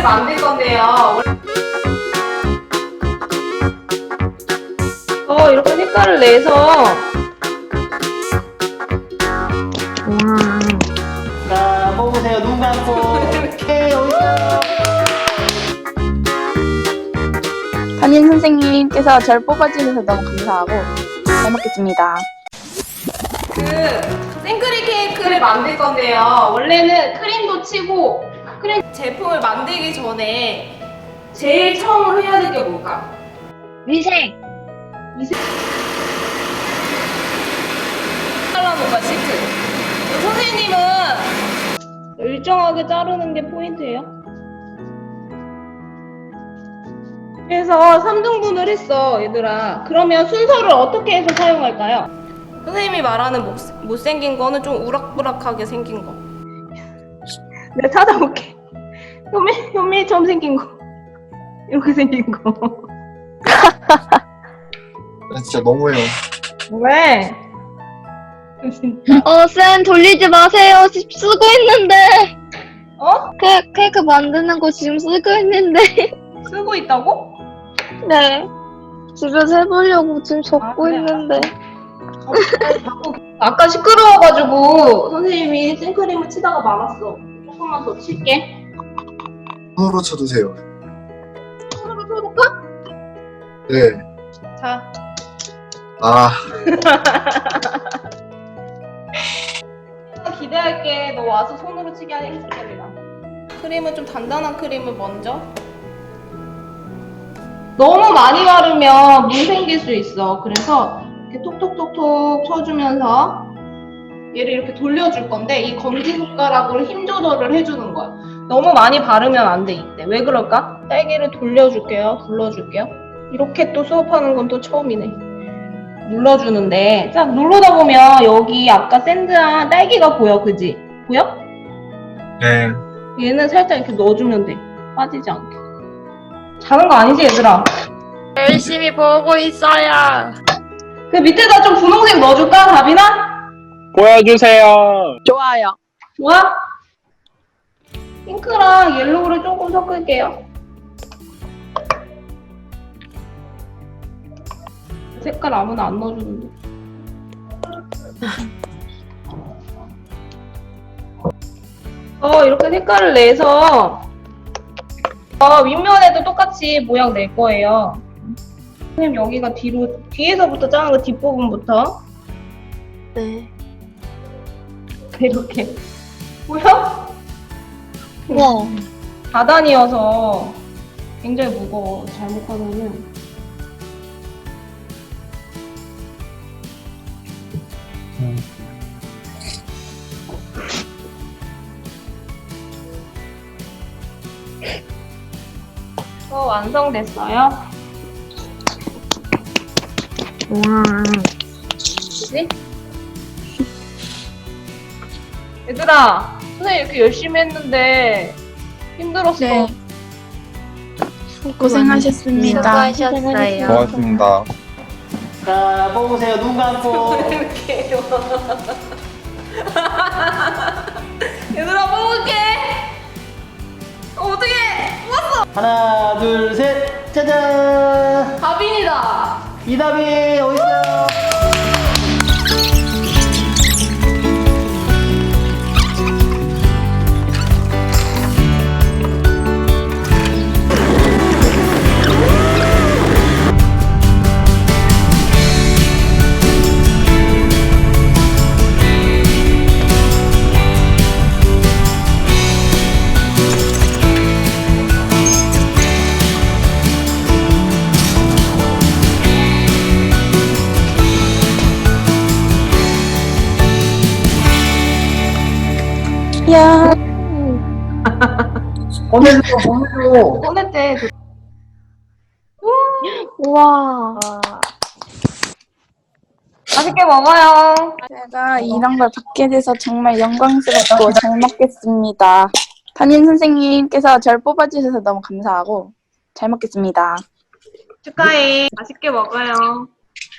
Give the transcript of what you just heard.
케이크를 만들 건데요. 어, 이렇게 색깔을 내서 자, 먹으세요. 눈 감고. 오세요. 담임 선생님께서 절 뽑아주셔서 너무 감사하고 잘 먹겠습니다. 그 생크림 케이크를 만들 건데요. 원래는 크림도 치고 크림 제품을 만들기 전에 제일 처음으로 해야 될 게 뭘까? 위생! 잘라놓은 거야, 시트. 선생님은 일정하게 자르는 게 포인트예요. 그래서 3등분을 했어, 얘들아. 그러면 순서를 어떻게 해서 사용할까요? 선생님이 말하는 못, 못생긴 거는 좀 우락부락하게 생긴 거. 내가 찾아볼게. 현미, 현미처럼 생긴 거. 이렇게 생긴 거. 아, 진짜 너무해요. 왜? 진짜. 어, 쌤 돌리지 마세요. 지금 쓰고 있는데. 어? 케, 케이크 만드는 거 지금 쓰고 있는데. 쓰고 있다고? 네. 집에서 해보려고 지금 적고 아, 그래, 있는데. 아까 시끄러워가지고 선생님이 생크림을 치다가 말았어. 조금만 더 칠게. 손으로 쳐주세요. 손으로 쳐볼까? 네. 자, 아, 기대할게. 너 와서 손으로 치게 해줄게 내가. 크림은 좀 단단한 크림을 먼저. 너무 많이 바르면 물 생길 수 있어. 그래서 이렇게 톡톡톡톡 쳐주면서 얘를 이렇게 돌려줄 건데 이 검지 손가락으로 힘 조절을 해주는 거야. 너무 많이 바르면 안 돼 이때. 왜 그럴까? 딸기를 돌려줄게요. 불러줄게요. 이렇게 또 수업하는 건 또 처음이네. 눌러주는데 딱 누르다 보면 여기 아까 샌드한 딸기가 보여 그지? 보여? 네. 얘는 살짝 이렇게 넣어주면 돼 빠지지 않게 잘한 거 아니지 얘들아? 열심히 보고 있어요. 그 밑에다 좀 분홍색 넣어줄까 다빈아? 보여주세요. 좋아요. 좋아? 핑크랑 옐로우를 조금 섞을게요. 색깔 아무나 안 넣어주는데. 어 이렇게 색깔을 내서 어, 윗면에도 똑같이 모양 낼 거예요. 선생님 여기가 뒤로 뒤에서부터 자는 거 뒷부분부터. 네. 이렇게. 보여? 우와. 다단이어서 굉장히 무거워. 잘못하면은. 어, 완성됐어요. 그지? 얘들아, 선생님 이렇게 열심히 했는데 힘들었어. 네. 고생하셨습니다. 수고하셨어요. 고맙습니다. 자, 먹으세요. 눈 감고. 이렇게 얘들아 먹을게 어, 어떡해 하나, 둘, 셋. 짜잔. 다빈이다 이다비, 어딨어요? 야. 보내줘, 보내줘. 꺼냈대 우와. 맛있게 먹어요 제가 이런 걸 받게 돼서 정말 영광스럽고 잘 먹겠습니다. 담임 선생님께서 절 뽑아주셔서 너무 감사하고 잘 먹겠습니다. 축하해 맛있게 먹어요